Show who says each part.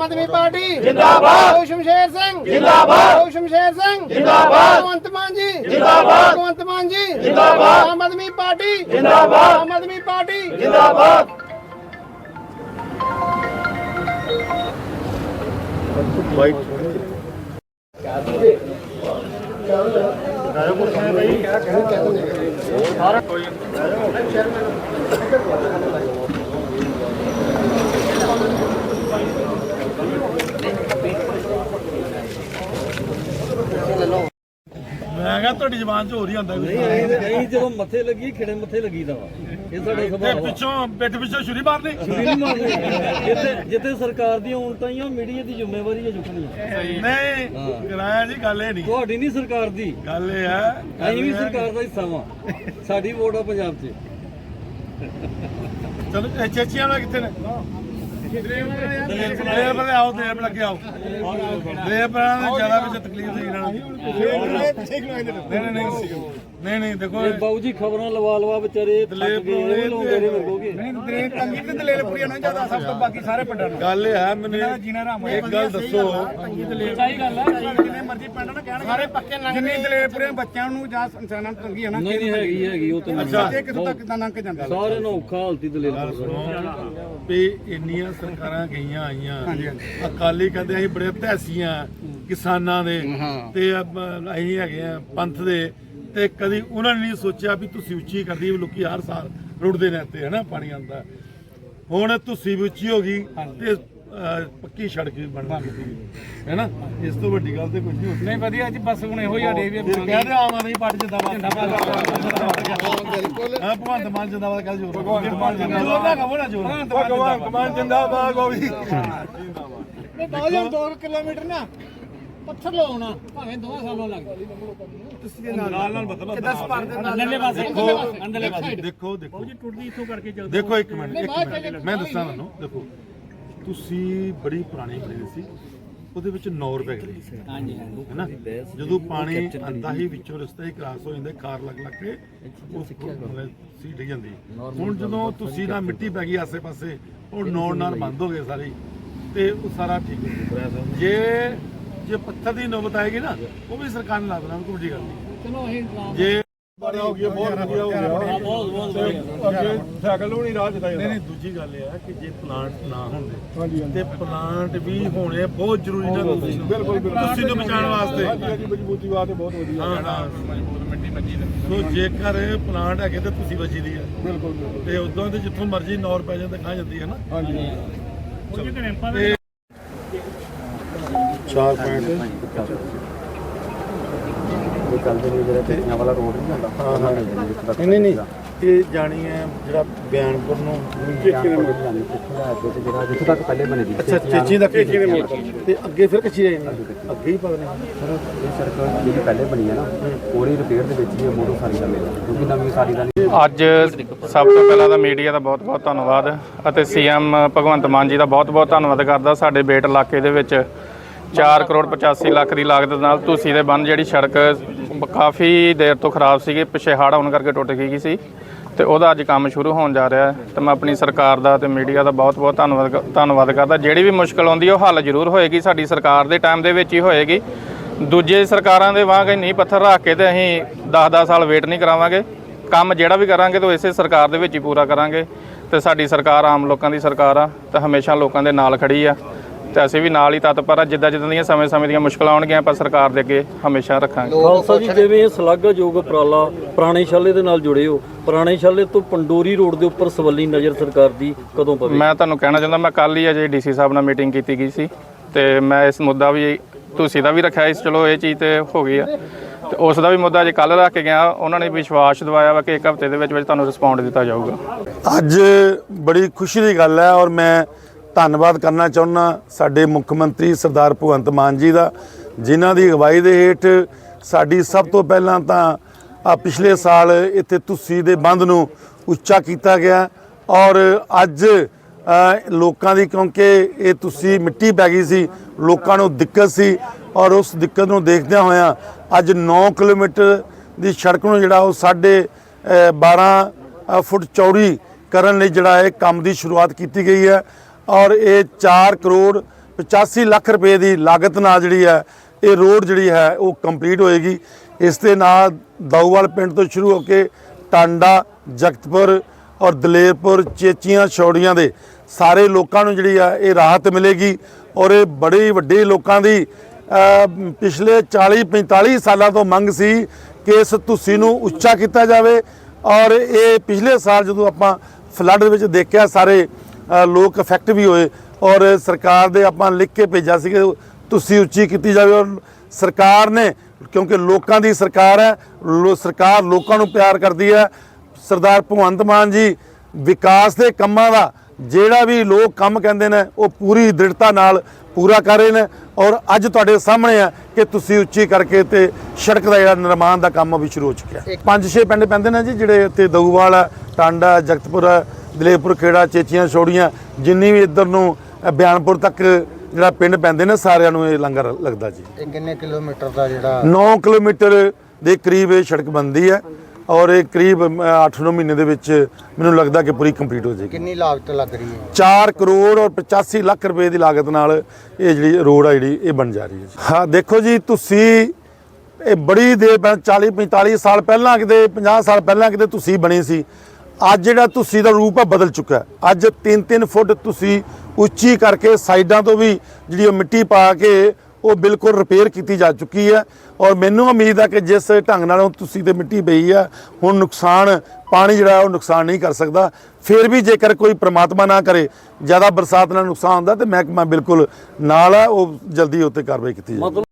Speaker 1: Aam Aadmi party ਜਿੰਦਾਬਾਦ ਸ਼ਮਸ਼ੇਰ ਸਿੰਘ ਜਿੰਦਾਬਾਦ ਸ਼ਮਸ਼ੇਰ ਸਿੰਘ ਜਿੰਦਾਬਾਦ ਭਗਵੰਤ ਮਾਨ ਜੀ ਜਿੰਦਾਬਾਦ ਭਗਵੰਤ ਮਾਨ ਜੀ ਜਿੰਦਾਬਾਦ ਆਮ ਆਦਮੀ ਪਾਰਟੀ ਜਿੰਦਾਬਾਦ ਆਮ ਆਦਮੀ ਪਾਰਟੀ
Speaker 2: ਮੈਂ ਕਿਹਾ ਤੁਹਾਡੀ ਜ਼ਬਾਨ 'ਚ ਹੋ ਰਹੀ ਹੁੰਦਾ ਕੁਝ
Speaker 3: ਨਹੀਂ ਜਦੋਂ ਮੱਥੇ ਲੱਗੀ ਖਿੜੇ ਮੱਥੇ ਲੱਗੀ ਦਾ ਵਾ। ਇਹ ਸਾਡਾ
Speaker 2: ਤੇ
Speaker 3: ਸੁਭਾਅ ਵਾ।
Speaker 2: ਪਿੱਛੋਂ ਪਿੱਠ ਪਿੱਛੋਂ ਛੁਰੀ ਮਾਰਨੀ।
Speaker 3: ਛੁਰੀ ਨਹੀਂ ਮਾਰਨੀ। ਜਿੱਥੇ ਜਿੱਥੇ ਸਰਕਾਰ ਦੀਆਂ ਉਲਟਾਂ ਹੀ ਮੀਡੀਆ ਦੀ ਜ਼ਿੰਮੇਵਾਰੀ ਹੈ ਚੁੱਕਣੀ
Speaker 2: ਨਹੀਂ ਕਿਰਾਇਆ ਜੀ ਗੱਲ ਇਹ ਨਹੀਂ।
Speaker 3: ਤੁਹਾਡੀ ਨਹੀਂ ਸਰਕਾਰ ਦੀ।
Speaker 2: ਗੱਲ ਇਹ ਹੈ।
Speaker 3: ਅਸੀਂ ਵੀ ਸਰਕਾਰ ਦਾ ਹਿੱਸਾ ਵਾਂ। ਸਾਡੀ ਵੋਟ ਆ ਪੰਜਾਬ 'ਚ।
Speaker 2: ਚਲੋ ਇਹ ਚੇਚੀਆਂ ਵਾਲਾ ਕਿੱਥੇ ਨੇ? ਦਲੇਰ ਬਲੇ ਆਓ ਬਲੇ ਅੱਗੇ ਆਓ। ਬਲੇ ਨੂੰ ਜ਼ਿਆਦਾ ਵਿੱਚ ਤਕਲੀਫ ਸੀ ਇਹਨਾਂ ਨੂੰ ਨਹੀਂ ਨਹੀਂ ਨਹੀਂ ਨਹੀਂ ਨਹੀਂ ਦੇਖੋ
Speaker 3: ਇਹ ਬਾਊ ਜੀ ਖਬਰਾਂ ਲਵਾ ਲਵਾ ਵਿਚਾਰੇ ਗਏ ਇਹ
Speaker 4: ਤੰਗੀ ਤੇ ਨੂੰ ਜ਼ਿਆਦਾ ਸਭ ਤੋਂ ਬਾਕੀ ਸਾਰੇ ਪਿੰਡਾਂ ਨੂੰ
Speaker 2: ਗੱਲ ਇਹ ਹੈ ਮੈਨੂੰ
Speaker 4: ਜੀਣਾ ਰਾਮ
Speaker 2: ਇੱਕ ਗੱਲ ਦੱਸੋ।
Speaker 4: ਸਹੀ ਗੱਲ ਹੈ ਜਿੰਨੇ ਮਰਜ਼ੀ ਪਿੰਡ ਨਾ ਕਹਿਣ ਸਾਰੇ ਪੱਕੇ ਲੰਘ ਜਿੰਨੀ ਦਲੇਰ ਪੁਰੀਆ ਬੱਚਿਆਂ ਨੂੰ ਜਾਂ ਇਨਸਾਨਾਂ ਨੂੰ ਤੰਗੀ ਹੈ ਨਾ
Speaker 3: ਨਹੀਂ ਨਹੀਂ ਹੈਗੀ ਹੈਗੀ ਉਹ ਤਾਂ
Speaker 2: ਅੱਛਾ।
Speaker 4: ਇਹ ਕਿੱਥੋਂ ਤੱਕ ਕਿਦਾਂ ਲੰਘ ਕੇ ਜਾਂਦਾ।
Speaker 3: ਸਾਰੇ ਨੂੰ ਔਖਾ ਹਾਲਤੀ ਦਲੇਰ
Speaker 2: ਗੱਲ
Speaker 3: ਪੁਰ
Speaker 2: ਸੁਣੋ ਵੀ ਇੰਨੀਆਂ ਸਰਕਾਰਾਂ ਗਈਆਂ ਆਈਆਂ। ਅਕਾਲੀ ਕਹਿੰਦੇ ਅਸੀਂ ਬੜੇ ਧੈਸੀਆਂ ਕਿਸਾਨਾਂ ਦੇ ਤੇ ਅਸੀਂ ਹੈਗੇ ਆ ਪੰਥ ਦੇ ਤੇ ਕਦੀ ਉਹਨਾਂ ਨੇ ਨਹੀਂ ਸੋਚਿਆ ਵੀ ਤੁਸੀਂ ਉੱਚੀ ਕਰਦੀ ਲੋਕੀ ਹਰ ਸਾਲ ਰੁੜਦੇ ਨੇ ਇੱਥੇ ਹਨਾ ਪਾਣੀ ਆਉਂਦਾ। ਹੁਣ ਤੁਸੀਂ ਵੀ ਉੱਚੀ ਹੋ ਗਈ ਤੇ ਪੱਕੀ ਸੜਕ ਵੀ ਬਣ ਗਈ ਹੈਨਾ। ਇਸ ਤੋਂ ਵੱਡੀ ਗੱਲ ਤੇ ਕੁਝ ਨਹੀਂ ਹੁੰਦੀ
Speaker 4: ਨਹੀਂ ਵਧੀਆ ਜੀ ਬਸ ਹੁਣ ਇਹੋ ਹੀ ਆ ਡੇ ਵੀ
Speaker 2: ਫਿਰ ਕਹਿ ਰਹੇ ਆਮ ਆਦਮੀ ਪਾਰਟੀ ਜਿੰਦਾਬਾਦ ਹਾਂ ਭਗਵੰਤ ਮਾਨ ਜਿੰਦਾਬਾਦ ਕੱਲ ਜੋਰ ਭਗਵੰਤ ਮਾਨ ਜਿੰਦਾਬਾਦ। ਜੋਰ ਨਾ ਕਹੋ ਨਾ ਜੋਰ ਭਗਵੰਤ ਮਾਨ ਜਿੰਦਾਬਾਦ ਗੋਵੀ
Speaker 1: ਇਹ 2 ਕਿਲੋਮੀਟਰ ਨਾ ਪੱਥਰ ਲਾਉਣਾ ਭਾਵੇਂ ਦੋਵਾਂ ਸਾਲਾਂ ਲੱਗ ਤੁਸੀਂ
Speaker 2: ਨਾਲ ਨਾਲ ਬਦਲੋ
Speaker 1: ਕਿੱਦਾਂ ਸਪਾਰ ਦੇ ਅੰਦਰਲੇ ਪਾਸੇ ਅੰਦਰਲੇ ਪਾਸੇ।
Speaker 2: ਦੇਖੋ ਦੇਖੋ ਜੀ ਟੁੱਟਦੀ ਇੱਥੋਂ ਕਰਕੇ ਚੱਲਦੇ ਦੇਖੋ ਇੱਕ ਮਿੰਟ ਇੱਕ ਮਿੰਟ ਮੈਂ ਦੱਸਾਂ ਤੁਹਾਨੂੰ ਦੇਖੋ। ਤੁਸੀਂ ਬੜੀ ਪੁਰਾਣੀ ਬਣੀ ਸੀ ਉਹਦੇ ਵਿੱਚ 9 ਰੁਪਏ ਗਏ ਸੀ। ਹਾਂਜੀ ਹਾਂਜੀ। ਹੈਨਾ ਜਦੋਂ ਪਾਣੀ ਆਂਦਾ ਹੀ ਵਿੱਚੋਂ ਰਸਤਾ ਹੀ ਕ੍ਰਾਸ ਹੋ ਜਾਂਦਾ ਖਾਰ ਲੱਗ ਲੱਗ ਕੇ ਉਹ ਸੀ ਡਿੱਗ ਜਾਂਦੀ। ਹੁਣ ਜਦੋਂ ਤੁਸੀਂ ਨਾ ਮਿੱਟੀ ਪੈ ਗਈ ਆਸੇ ਪਾਸੇ ਉਹ ਨੌੜ ਨਾਲ ਬੰਦ ਹੋ ਗਏ ਸਾਰੇ ਤੇ ਉਹ ਸਾਰਾ ਠੀਕ ਹੋ ਗਿਆ। ਜੇ ਜੇ ਪੱਥਰ ਦੀ ਨੌਬਤ ਆਏਗੀ ਨਾ ਉਹ ਵੀ ਸਰਕਾਰ ਨੇ ਲਾ ਦੇਣਾ ਕੋਈ ਵੱਡੀ ਗੱਲ ਨਹੀਂ।
Speaker 1: ਚਲੋ ਅਸੀਂ ਇਸਲਾਮ
Speaker 2: ਜੇ ਬੜਾ ਹੋ ਗਿਆ ਬਹੁਤ ਵਧੀਆ ਹੋ ਗਿਆ।
Speaker 3: ਬਹੁਤ ਬਹੁਤ
Speaker 2: ਅੱਗੇ ਸਾਈਕਲ ਹੋਣੀ ਰਾਹ ਚ ਨਹੀਂ ਨਹੀਂ ਦੂਜੀ ਗੱਲ ਇਹ ਹੈ ਕਿ ਜੇ ਪਲਾਂਟ ਨਾ ਹੁੰਦੇ ਤੇ ਪਲਾਂਟ ਵੀ ਹੋਣੇ ਬਹੁਤ ਜ਼ਰੂਰੀ ਨੇ ਤੁਸੀਂ। ਬਿਲਕੁਲ ਬਿਲਕੁਲ। ਤੁਸੀਂ ਨੂੰ ਬਚਾਉਣ ਵਾਸਤੇ।
Speaker 4: ਮਜ਼ਬੂਤੀ ਵਾਸਤੇ ਬਹੁਤ ਵਧੀਆ।
Speaker 2: ਹਾਂ ਹਾਂ। ਮਿੱਟੀ ਮੱਜੀ ਸੋ ਜੇਕਰ ਪਲਾਂਟ ਹੈਗੇ ਤੇ ਤੁਸੀਂ ਬਚੀ ਦੀ ਹੈ
Speaker 4: ਬਿਲਕੁਲ।
Speaker 2: ਤੇ ਉਦੋਂ ਤੇ ਜਿੱਥੋਂ ਮਰਜ਼ੀ ਨੌਰ ਪੈ ਜਾਂਦੇ ਖਾ ਜਾਂਦੀ ਹੈ ਨਾ।
Speaker 4: ਹਾਂਜੀ
Speaker 2: ਤੇ 4 ਪੁਆਇੰਟ
Speaker 5: ਇਹ ਚੱਲਦੇ ਨੇ ਜਿਹੜਾ ਟਿੱਕੀਆਂ ਵਾਲਾ ਰੋਡ ਨਹੀਂ ਜਾਂਦਾ
Speaker 2: ਹਾਂ ਹਾਂ ਨਹੀਂ ਨਹੀਂ ਨਹੀਂ ਇਹ ਜਾਣੀ ਹੈ ਜਿਹੜਾ ਬਿਆਨਪੁਰ ਨੂੰ
Speaker 5: ਜਿਹੜਾ ਜਿੱਥੇ ਤੱਕ ਪਹਿਲੇ ਬਣੇ ਦੀ
Speaker 2: ਅੱਛਾ ਚੇਚੀ ਦਾ ਮੋੜ ਤੇ ਅੱਗੇ ਫਿਰ ਕੱਚੀ ਰਹਿ ਜਾਂਦੀ ਅੱਗੇ ਹੀ ਪਤਾ ਨਹੀਂ।
Speaker 5: ਸਰ ਇਹ ਸੜਕ ਜਿਹੜੀ ਪਹਿਲੇ ਬਣੀ ਹੈ ਨਾ ਉਹਦੀ ਰਿਪੇਅਰ ਦੇ ਵਿੱਚ ਹੀ ਇਹ ਮੋੜੋ ਸਾਰੀ ਦਾ ਮੇਲਾ। ਕਿਉਂਕਿ ਨਵੀਂ ਸਾਰੀ ਦਾ ਨਹੀਂ।
Speaker 6: ਅੱਜ ਸਭ ਤੋਂ ਪਹਿਲਾਂ ਤਾਂ ਮੀਡੀਆ ਦਾ ਬਹੁਤ-ਬਹੁਤ ਧੰਨਵਾਦ ਅਤੇ ਸੀਐਮ ਭਗਵੰਤ ਮਾਨ ਜੀ ਦਾ ਬਹੁਤ-ਬਹੁਤ ਧੰਨਵਾਦ ਕਰਦਾ ਸਾਡੇ ਬੇਟ ਇਲਾਕੇ ਦੇ ਵਿੱਚ। 4 ਕਰੋੜ 85 ਲੱਖ ਦੀ ਲਾਗਤ ਨਾਲ ਤੁਸੀਂ ਦੇ ਬੰਨ ਜਿਹੜੀ ਸੜਕ ਕਾਫੀ ਦੇਰ ਤੋਂ ਖਰਾਬ ਸੀਗੀ, ਪਿਛੇ ਹੜ੍ਹ ਆਉਣ ਕਰਕੇ ਟੁੱਟ ਗਈ ਸੀ ਤੇ ਉਹਦਾ ਅੱਜ ਕੰਮ ਸ਼ੁਰੂ ਹੋਣ ਜਾ ਰਿਹਾ ਹੈ। ਤੇ ਮੈਂ ਆਪਣੀ ਸਰਕਾਰ ਦਾ ਤੇ ਮੀਡੀਆ ਦਾ ਬਹੁਤ-ਬਹੁਤ ਧੰਨਵਾਦ ਕ- ਧੰਨਵਾਦ ਕਰਦਾ। ਜਿਹੜੀ ਵੀ ਮੁਸ਼ਕਲ ਆਉਂਦੀ ਹੈ ਉਹ ਹੱਲ ਜ਼ਰੂਰ ਹੋਏਗੀ, ਸਾਡੀ ਸਰਕਾਰ ਦੇ ਟਾਈਮ ਦੇ ਵਿੱਚ ਹੀ ਹੋਏਗੀ। ਦੂਜੇ ਸਰਕਾਰਾਂ ਦੇ ਵਾਂਗ ਨਹੀਂ ਪੱਥਰ ਰੱਖ ਕੇ ਤੇ ਅਸੀਂ 10-10 ਸਾਲ ਵੇਟ ਨਹੀਂ ਕਰਾਵਾਂਗੇ। ਕੰਮ ਜਿਹੜਾ ਵੀ ਕਰਾਂਗੇ ਤਾਂ ਇਸੇ ਸਰਕਾਰ ਦੇ ਵਿੱਚ ਹੀ ਪੂਰਾ ਕਰਾਂਗੇ। ਤੇ ਸਾਡੀ ਸਰਕਾਰ ਆਮ ਲੋਕਾਂ ਦੀ ਸਰਕਾਰ ਆ ਤੇ ਹਮੇਸ਼ਾ ਲੋਕਾਂ ਦੇ ਨਾਲ ਖੜੀ ਆ। ਤੇ ਅਸੀਂ ਵੀ ਨਾਲ ਹੀ ਤਤਪਰ ਆ ਜਿੱਦਾਂ ਜਿੱਦਾਂ ਦੀਆਂ ਸਮੇਂ-ਸਮੇਂ ਦੀਆਂ ਮੁਸ਼ਕਲਾਂ ਆਉਣਗੀਆਂ ਆਪਾਂ ਸਰਕਾਰ ਦੇ ਅੱਗੇ ਹਮੇਸ਼ਾ ਰੱਖਾਂਗੇ।
Speaker 3: ਖਾਲਸਾ ਜੀ ਜਿਵੇਂ ਇਹ ਸ਼ਲਾਘਾਯੋਗ ਉਪਰਾਲਾ ਪੁਰਾਣੇ ਸ਼ਾਲੇ ਦੇ ਨਾਲ ਜੁੜੇ ਹੋ ਪੁਰਾਣੇ ਸ਼ਾਲੇ ਤੋਂ ਪੰਡੋਰੀ ਰੋਡ ਦੇ ਉੱਪਰ ਸਵੱਲੀ ਨਜ਼ਰ ਸਰਕਾਰ ਦੀ ਕਦੋਂ ਪਵੇ?
Speaker 6: ਮੈਂ ਤੁਹਾਨੂੰ ਕਹਿਣਾ ਚਾਹੁੰਦਾ ਮੈਂ ਕੱਲ ਹੀ ਅਜੇ ਡੀਸੀ ਸਾਹਿਬ ਨਾਲ ਮੀਟਿੰਗ ਕੀਤੀ ਗਈ ਸੀ ਤੇ ਮੈਂ ਇਸ ਮੁੱਦਾ ਵੀ ਤੁਸੀਂ ਦਾ ਵੀ ਰੱਖਿਆ ਇਸ ਚਲੋ ਇਹ ਚੀਜ਼ ਤੇ ਹੋ ਗਈ ਆ। ਤੇ ਉਸ ਦਾ ਵੀ ਮੁੱਦਾ ਜੇ ਕੱਲ ਰੱਖ ਕੇ ਗਿਆ ਉਹਨਾਂ ਨੇ ਵਿਸ਼ਵਾਸ ਦਿਵਾਇਆ ਵਾ ਕਿ ਇੱਕ ਹਫ਼ਤੇ ਦੇ ਵਿੱਚ ਵਿੱਚ ਤੁਹਾਨੂੰ ਰਿਸਪੌਂਡ ਦਿੱਤਾ ਜਾਊਗਾ।
Speaker 2: ਅੱਜ ਬੜੀ ਖੁਸ਼ੀ ਦੀ ਗੱਲ ਹੈ ਔਰ ਮੈਂ ਧੰਨਵਾਦ ਕਰਨਾ ਚਾਹੁੰਦਾ ਸਾਡੇ ਮੁੱਖ ਮੰਤਰੀ ਸਰਦਾਰ ਭਗਵੰਤ ਮਾਨ ਜੀ ਦਾ ਜਿਨ੍ਹਾਂ ਦੀ ਅਗਵਾਈ ਦੇ ਹੇਠ ਸਾਡੀ ਸਭ ਤੋਂ ਪਹਿਲਾਂ ਤਾਂ ਆ ਪਿਛਲੇ ਸਾਲ ਇੱਥੇ ਤੁਸੀਂ ਦੇ ਬੰਦ ਨੂੰ ਉੱਚਾ ਕੀਤਾ ਗਿਆ ਔਰ ਅੱਜ ਲੋਕਾਂ ਦੀ ਕਿਉਂਕਿ ਇਹ ਤੁਸੀਂ ਮਿੱਟੀ ਪੈ ਗਈ ਸੀ ਲੋਕਾਂ ਨੂੰ ਦਿੱਕਤ ਸੀ ਔਰ ਉਸ ਦਿੱਕਤ ਨੂੰ ਦੇਖਦਿਆਂ ਹੋਇਆਂ ਅੱਜ 9 ਕਿਲੋਮੀਟਰ ਦੀ ਸੜਕ ਨੂੰ ਜਿਹੜਾ ਉਹ ਸਾਢੇ ਅ, 12 ਫੁੱਟ ਚੌੜੀ ਕਰਨ ਲਈ ਜਿਹੜਾ ਇਹ ਕੰਮ ਦੀ ਸ਼ੁਰੂਆਤ ਕੀਤੀ ਗਈ ਹੈ। ਔਰ ਇਹ 4 ਕਰੋੜ 85 ਲੱਖ ਰੁਪਏ ਦੀ ਲਾਗਤ ਨਾਲ ਜਿਹੜੀ ਹੈ, ਇਹ ਰੋਡ ਜਿਹੜੀ ਹੈ, ਉਹ ਕੰਪਲੀਟ ਹੋਏਗੀ। ਇਸ ਦੇ ਨਾਲ ਦਾਊਵਾਲ ਪਿੰਡ ਤੋਂ ਸ਼ੁਰੂ ਹੋ ਕੇ ਟਾਂਡਾ, ਜਗਤਪੁਰ ਔਰ ਦਲੇਰਪੁਰ, ਚੇਚੀਆਂ, ਛੌੜੀਆਂ ਦੇ ਸਾਰੇ ਲੋਕਾਂ ਨੂੰ ਜਿਹੜੀ ਆ ਇਹ ਰਾਹਤ ਮਿਲੇਗੀ। ਔਰ ਇਹ ਬੜੇ ਵੱਡੇ ਲੋਕਾਂ ਦੀ ਪਿਛਲੇ 40 45 ਸਾਲਾਂ ਤੋਂ ਮੰਗ ਸੀ ਕਿ ਇਸ ਤੁਸੀਂ ਨੂੰ ਉੱਚਾ ਕੀਤਾ ਜਾਵੇ। ਔਰ ਇਹ ਪਿਛਲੇ ਸਾਲ ਜਦੋਂ ਆਪਾਂ ਫਲੱਡ ਵਿੱਚ ਦੇਖਿਆ ਸਾਰੇ ਲੋਕ ਇਫੈਕਟ ਵੀ ਹੋਏ ਔਰ ਸਰਕਾਰ ਦੇ ਆਪਾਂ ਲਿਖ ਕੇ ਭੇਜਿਆ ਸੀ ਕਿ ਤੁਸੀਂ ਉੱਚੀ ਕੀਤੀ ਜਾਵੇ ਔਰ ਸਰਕਾਰ ਨੇ ਕਿਉਂਕਿ ਲੋਕਾਂ ਦੀ ਸਰਕਾਰ ਹੈ ਲੋ- ਸਰਕਾਰ ਲੋਕਾਂ ਨੂੰ ਪਿਆਰ ਕਰਦੀ ਹੈ। ਸਰਦਾਰ ਭਗਵੰਤ ਮਾਨ ਜੀ ਵਿਕਾਸ ਦੇ ਕੰਮਾਂ ਦਾ ਜਿਹੜਾ ਵੀ ਲੋਕ ਕੰਮ ਕਹਿੰਦੇ ਨੇ ਉਹ ਪੂਰੀ ਦ੍ਰਿੜਤਾ ਨਾਲ ਪੂਰਾ ਕਰ ਰਹੇ ਨੇ ਔਰ ਅੱਜ ਤੁਹਾਡੇ ਸਾਹਮਣੇ ਆ ਕਿ ਤੁਸੀਂ ਉੱਚੀ ਕਰਕੇ ਤੇ ਸੜਕ ਦਾ ਜਿਹੜਾ ਨਿਰਮਾਣ ਦਾ ਕੰਮ ਵੀ ਸ਼ੁਰੂ ਹੋ ਚੁੱਕਿਆ। ਪੰਜ ਛੇ ਪਿੰਡ ਪੈਂਦੇ ਨੇ ਜੀ ਜਿਹੜੇ ਇੱਥੇ ਦਊਵਾਲ ਟਾਂਡਾ ਜਗਤਪੁਰ ਦਲੇਪੁਰ ਖੇੜਾ ਚੇਚੀਆਂ ਛੋੜੀਆਂ ਜਿੰਨੀ ਵੀ ਇੱਧਰ ਨੂੰ ਬਿਆਨਪੁਰ ਤੱਕ ਜਿਹੜਾ ਪਿੰਡ ਪੈਂਦੇ ਨੇ ਸਾਰਿਆਂ ਨੂੰ ਇਹ ਲੰਗਰ ਲੱਗਦਾ ਜੀ।
Speaker 1: ਇਹ ਕਿੰਨੇ ਕਿਲੋਮੀਟਰ ਦਾ ਜਿਹੜਾ
Speaker 2: 9 ਕਿਲੋਮੀਟਰ ਦੇ ਕਰੀਬ ਇਹ ਸੜਕ ਬਣਦੀ ਹੈ ਔਰ ਇਹ ਕਰੀਬ 8-9 ਮਹੀਨੇ ਦੇ ਵਿੱਚ ਮੈਨੂੰ ਲੱਗਦਾ ਕਿ ਪੂਰੀ ਕੰਪਲੀਟ ਹੋ ਜਾਏਗੀ।
Speaker 1: ਕਿੰਨੀ ਲਾਗਤ ਲੱਗ ਰਹੀ ਹੈ?
Speaker 2: 4 ਕਰੋੜ ਔਰ 85 ਲੱਖ ਰੁਪਏ ਦੀ ਲਾਗਤ ਨਾਲ ਇਹ ਜਿਹੜੀ ਰੋਡ ਆ ਜਿਹੜੀ ਇਹ ਬਣ ਜਾ ਰਹੀ ਹੈ ਜੀ। ਹਾਂ ਦੇਖੋ ਜੀ ਤੁਸੀਂ ਇਹ ਬੜੀ ਦੇਰ ਪਹਿਲਾਂ 40 45 ਸਾਲ ਪਹਿਲਾਂ ਕਿਤੇ 50 ਸਾਲ ਪਹਿਲਾਂ ਕਿਤੇ ਤੁਸੀਂ ਬਣੀ ਸੀ ਅੱਜ ਜਿਹੜਾ ਤੁਸੀਂ ਦਾ ਰੂਪ ਆ, ਬਦਲ ਚੁੱਕਾ ਅੱਜ 3-3 ਫੁੱਟ ਤੁਸੀਂ ਉੱਚੀ ਕਰਕੇ ਸਾਈਡਾਂ ਤੋਂ ਵੀ ਜਿਹੜੀ ਉਹ ਮਿੱਟੀ ਪਾ ਕੇ ਉਹ ਬਿਲਕੁਲ ਰਿਪੇਅਰ ਕੀਤੀ ਜਾ ਚੁੱਕੀ ਹੈ। ਔਰ ਮੈਨੂੰ ਉਮੀਦ ਹੈ ਕਿ ਜਿਸ ਢੰਗ ਨਾਲ ਉਹ ਤੁਸੀਂ ਤੇ ਮਿੱਟੀ ਪਈ ਆ, ਹੁਣ ਨੁਕਸਾਨ, ਪਾਣੀ ਜਿਹੜਾ ਉਹ ਨੁਕਸਾਨ ਨਹੀਂ ਕਰ ਸਕਦਾ। ਫਿਰ ਵੀ ਜੇਕਰ ਕੋਈ ਪ੍ਰਮਾਤਮਾ ਨਾ ਕਰੇ, ਜ਼ਿਆਦਾ ਬਰਸਾਤ ਨਾਲ ਨੁਕਸਾਨ ਹੁੰਦਾ, ਤੇ ਮਹਿਕਮਾ ਬਿਲਕੁਲ ਨਾਲ ਆ, ਉਹ ਜਲਦੀ ਉੱਤੇ ਕਾਰਵਾਈ ਕੀਤੀ ਜਾਵੇ।